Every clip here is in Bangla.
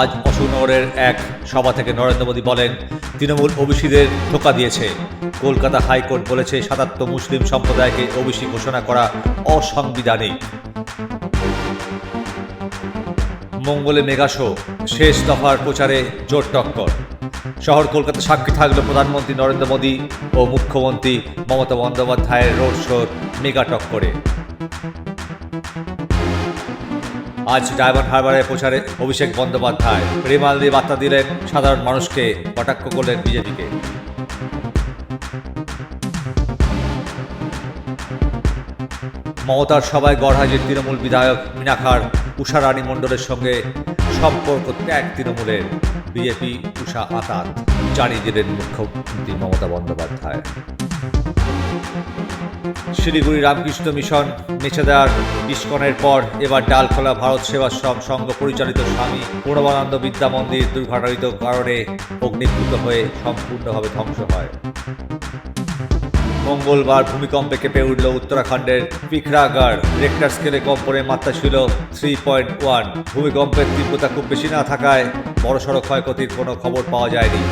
আজ অশোকনগরের এক সভা থেকে নরেন্দ্র মোদী বলেন, তৃণমূল ওবিসিদের ধোকা দিয়েছে। কলকাতা হাইকোর্ট বলেছে সাতাত্ত মুসলিম সম্প্রদায়কে ওবিসি ঘোষণা করা অসাংবিধানিক। মঙ্গলে মেগা শো, শেষ দফার প্রচারে জোর টক্কর। শহর কলকাতা সাক্ষী থাকল প্রধানমন্ত্রী নরেন্দ্র মোদী ও মুখ্যমন্ত্রী মমতা বন্দ্যোপাধ্যায়ের রোড শোর মেগা টক্করে। আজ ডায়মন্ড হারবারের প্রচারে অভিষেক বন্দ্যোপাধ্যায় রেমাল দিয়ে বার্তা দিলেন সাধারণ মানুষকে, কটাক্ষ করলেন বিজেপিকে। মমতার সভায় গড়হাজির তৃণমূল বিধায়ক মিনাখার উষা রানী মণ্ডলের সঙ্গে সম্পর্ক ত্যাগ তৃণমূলের বিজেপি উষা আতাত, জানিয়ে দিলেন মুখ্যমন্ত্রী মমতা বন্দ্যোপাধ্যায়। শিলিগুড়ি রামকৃষ্ণ মিশন মেছেদার ইস্কনের পর এবার ডালখোলা ভারত সেবাশ্রম সংঘ পরিচালিত স্বামী পূর্ণবানন্দ বিদ্যা মন্দির দুর্ঘটনারিত কারণে অগ্নিভূত হয়ে সম্পূর্ণভাবে ধ্বংস হয়। মঙ্গলবার ভূমিকম্পে কেঁপে উঠল উত্তরাখণ্ডের পিখরাগড় রেক্টার স্কেলে কম্পনের মাত্রা ছিল থ্রি পয়েন্ট ওয়ান ভূমিকম্পের তীব্রতা খুব বেশি না থাকায় বড়সড় ক্ষয়ক্ষতির কোনো খবর পাওয়া যায়নি।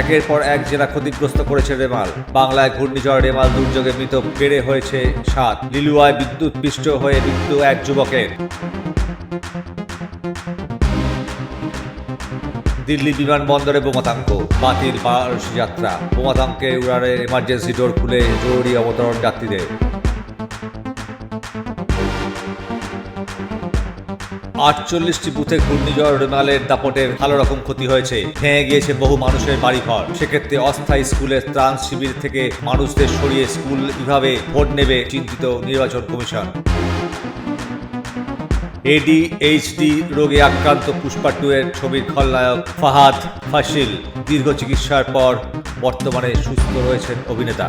একের পর এক জেলা ক্ষতিগ্রস্ত করেছে রেমাল। বাংলায় ঘূর্ণিঝড় রেমাল দুর্যোগে মৃত বেড়ে হয়েছে সাত। লিলুয়ায় বিদ্যুৎ পৃষ্ঠ হয়ে মৃত্যু এক যুবকের। দিল্লি বিমানবন্দরে বোমাতাঙ্ক, বাতিল বারাণসী যাত্রা। বোমাতাঙ্কে উড়ানের এমার্জেন্সি ডোর খুলে জরুরি অবতরণ যাত্রীদের। আটচল্লিশটি বুথে ঘূর্ণিঝড় রেমালের দাপটে ভালো রকম ক্ষতি হয়েছে। ভেঙে গিয়েছে বহু মানুষের বাড়িঘর। সেক্ষেত্রে অস্থায়ী স্কুলের ত্রাণ শিবির থেকে মানুষদের সরিয়ে স্কুল কীভাবে ভোট নেবে চিন্তিত নির্বাচন কমিশন। এডিএইচডি রোগে আক্রান্ত পুষ্পা টু এর ছবির খলনায়ক ফাহাদ ফাসিল দীর্ঘ চিকিৎসার পর বর্তমানে সুস্থ রয়েছেন অভিনেতা।